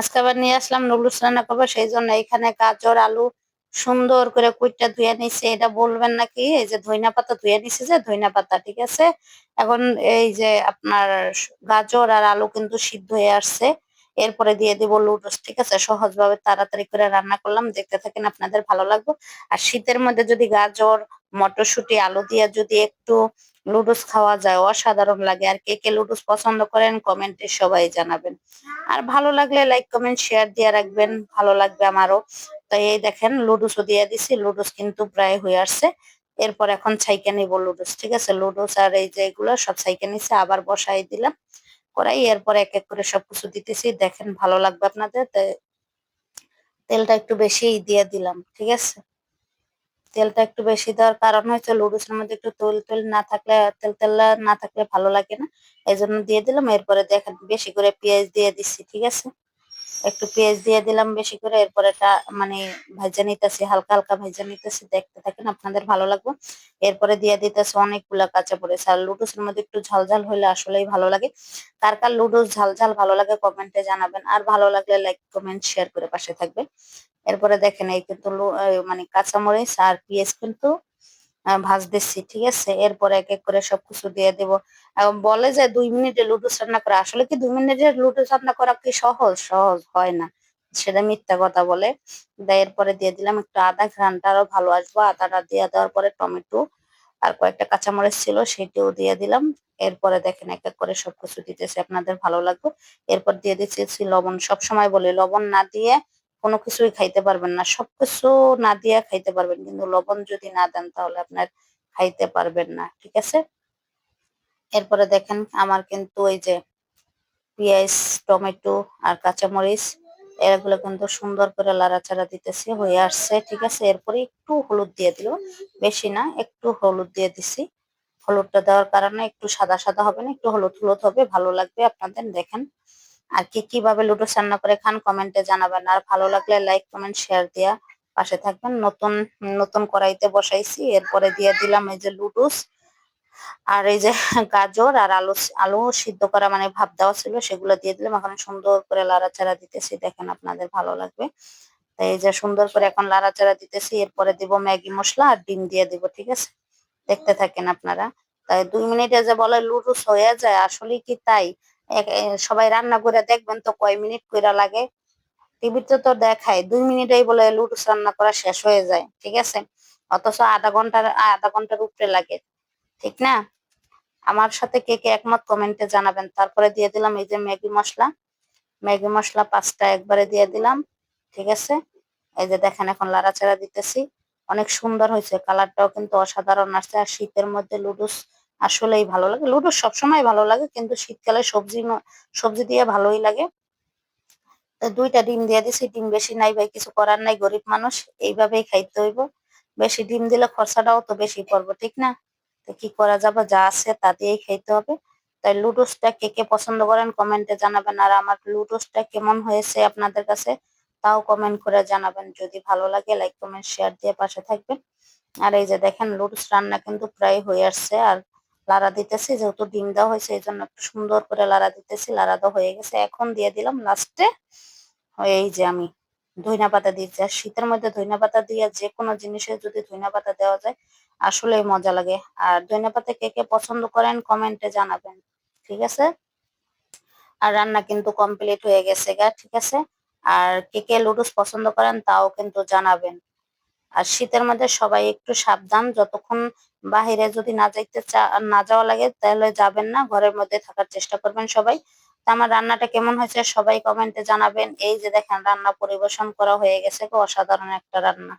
আজকে আবার নিয়ে আসলাম, নুডলস রান্না করব সেই জন্য এখানে গাজর, আলু সুন্দর করে কুইটটা ধুয়ে নিচ্ছে এটা বলবেন নাকি? এই যে ধইনা পাতা ধুয়ে নিচ্ছে যে, ধইনা পাতা, ঠিক আছে? এখন এই যে আপনার গাজর আর আলু কিন্তু সিদ্ধ হয়ে আসছে। এরপরে দিয়ে দিব লুডুস ঠিক আছে? সহজভাবে তাড়াতাড়ি করে রান্না করলাম, দেখতে থাকেন আপনাদের ভালো লাগবে। আর শীতের মধ্যে যদি গাজর, মটরশুঁটি, আলু দিয়ে যদি একটু লুডুস খাওয়া যায়, অসাধারণ লাগে। আর কে কে লুডুস পছন্দ করেন কমেন্টে সবাই জানাবেন। আর ভালো লাগলে লাইক কমেন্ট শেয়ার দিয়ে রাখবেন। ভালো লাগবে আমারও। তো এই দেখেন লুডুসও দিয়ে দিছি। লুডুস কিন্তু প্রায় হয়ে আসছে। এরপর এখন ছাইকে নিব লুডুস ঠিক আছে? লুডুস আর এই যে এগুলো সব ছাইকে নিচ্ছে আবার বসাই দিলাম। করাই এরপর এক এক করে সবকিছু দিতেছি। দেখেন, ভালো লাগবে আপনাদের তেলটা একটু বেশি দিয়ে দিলাম, ঠিক আছে? তেলটা একটু বেশি দেওয়ার কারণ হচ্ছে লুডুসের মধ্যে একটু তেল তেল না থাকলে, তেল তেল না থাকলে ভালো লাগে না। এই জন্য দিয়ে দিলাম। এরপরে দেখেন, বেশি করে পেঁয়াজ দিয়ে দিচ্ছি, ঠিক আছে? একটু পেঁয়াজ দিয়ে দিলাম বেশি করে, এরপর এটা মানে ভাজা নিতেছি, হালকা হালকা ভাজা নিতেছি, দেখতে থাকেন আপনাদের ভালো লাগবে। এরপরে দিয়ে দিতেছে অনেকগুলা কাঁচা পড়েছে আর লুডুসের মধ্যে একটু ঝাল ঝাল হলে আসলেই ভালো লাগে। কার কার লুডুস ঝাল ঝাল ভালো লাগে কমেন্টে জানাবেন, আর ভালো লাগলে লাইক, কমেন্ট, শেয়ার করে পাশে থাকবে এরপরে দেখেন এই কিন্তু মানে কাঁচামরিচ আর পেঁয়াজ কিন্তু ভাজতেছি, ঠিক আছে? এরপরে এক এক করে সবকিছু দিয়ে দেবো। বলে যে দুই মিনিটে লুডুস রান্না করা, আসলে কি দুই মিনিটে লুডুস রান্না করা কি সহজ? সহজ হয় না। সেটা মিথ্যা কথা বলে। এরপরে দিয়ে দিলাম একটু আদা ঘ্রানটা আরও ভালো আসব। আদাটা দিয়ে দেওয়ার পরে টমেটো আর কয়েকটা কাঁচামরিচ ছিল, সেটিও দিয়ে দিলাম। এরপরে দেখেন এক এক করে সবকিছু দিতেছে, আপনাদের ভালো লাগবে। এরপর দিয়ে দিচ্ছি লবণ। সব সময় বলি, লবণ না দিয়ে কোনো কিছুই খাইতে পারবেন না। সবকিছু না দিয়ে খাইতে পারবেন, কিন্তু লবণ যদি না দেন তাহলে আপনার খাইতে পারবেন না, ঠিক আছে? এরপরে দেখেন আমার কিন্তু এই যে পেঁয়াজ, টমেটো আর কাঁচামরিচ, এগুলো কিন্তু সুন্দর করে লাড়াচাড়া দিতেছি, হয়ে আসছে, ঠিক আছে? এরপরে একটু হলুদ দিয়ে দিল, বেশি না, একটু হলুদ দিয়ে দিছি। হলুদটা দেওয়ার কারণে একটু সাদা সাদা হবে না, একটু হলুদ হলুদ হবে, ভালো লাগবে আপনাদের, দেখেন। আর কি কীভাবে লুডুস রান্না করে খান কমেন্টে জানাবেন। আর ভালো লাগলে লাইক কমেন্ট শেয়ার দিয়া পাশে থাকবেন। নতুন নতুন কড়াইতে বসাইছি, এরপরে দিয়ে দিলাম এই যে লুডুস। আর এই যে গাজর আর আলু আলু সিদ্ধ করা মানে ভাব দেওয়া ছিল, সেগুলো দিয়ে দিলাম। এখন সুন্দর করে লাড়াচাড়া দিতেছি, দেখেন আপনাদের ভালো লাগবে। এই যে সুন্দর করে এখন লাড়াচাড়া দিতেছি, এরপরে দিব ম্যাগি মশলা আর ডিম দিয়ে দিব, ঠিক আছে? দেখতে থাকেন আপনারা। তাই দুই মিনিটে যে বলে লুডুস হয়ে যায় আসলে কি তাই? সবাই রান্না করে দেখবেন তো কয় মিনিট করে লাগে। টিভিতে তো দেখায়, দুই মিনিটেই বলে লুডুস রান্না করা শেষ হয়ে যায়, ঠিক আছে? অথচ আধা ঘণ্টার আধা ঘণ্টার উপরে লাগে, ঠিক না? আমার সাথে কে কে একমত কমেন্টে জানাবেন। তারপরে দিয়ে দিলাম এই যে ম্যাগি মশলা। ম্যাগি মশলা পাঁচটা একবারে দিয়ে দিলাম, ঠিক আছে? এই যে দেখেন এখন লাড়াচাড়া দিতেছি। অনেক সুন্দর হয়েছে, কালারটাও কিন্তু অসাধারণ আসছে। আর শীতের মধ্যে লুডুস আসলেই ভালো লাগে। লুডো সবসময় ভালো লাগে, কিন্তু শীতকালে সবজি সবজি দিয়ে ভালোই লাগে। দুইটা ডিম দিয়ে দিছি, ডিম বেশি নাই ভাই, কিছু করার নাই, গরিব মানুষ, এইভাবেই খাইতে হইব। বেশি ডিম দিলে খরচাটাও তো বেশি পড়ব, ঠিক না? তো কি করা যাবে, যা আছে তা দিয়েই খাইতে হবে। তাই লুডোসটা কে কে পছন্দ করেন কমেন্টে জানাবেন, আর আমার লুডোসটা কেমন হয়েছে আপনাদের কাছে, তাও কমেন্ট করে জানাবেন। যদি ভালো লাগে, লাইক, কমেন্ট, শেয়ার দিয়ে পাশে থাকবেন। আর এই যে দেখেন, লুডোস রান্না কিন্তু প্রায় হয়ে আসছে, আর লাড়া দিতেছি, যেহেতু ডিম দেওয়া হয়েছে, এই জন্য একটু সুন্দর করে লাড়া দিতেছি, লাড়া দেওয়া হয়ে গেছে। এখন দিয়ে দিলাম লাস্টে এই যে আমি ধইনা পাতা দিয়েছি আর শীতের মধ্যে ধইনা পাতা দিয়ে যে কোনো জিনিসে যদি ধইনা পাতা দেওয়া যায় আসলে মজা লাগে। আর ধইনা পাতা কে কে পছন্দ করেন, কমেন্টে জানাবেন, ঠিক আছে? আর রান্না কিন্তু কমপ্লিট হয়ে গেছে গা, ঠিক আছে? আর কে কে লুডুস পছন্দ করেন, তাও কিন্তু জানাবেন। আর শীতের মধ্যে সবাই একটু সাবধান, যতক্ষণ বাহিরে যদি না যাইতে না যাওয়া লাগে, তাহলে যাবেন না, ঘরের মধ্যে থাকার চেষ্টা করবেন সবাই। তা আমার রান্নাটা কেমন হয়েছে সবাই কমেন্টে জানাবেন। এই যে দেখেন, রান্না পরিবেশন করা হয়ে গেছে অসাধারণ একটা রান্না।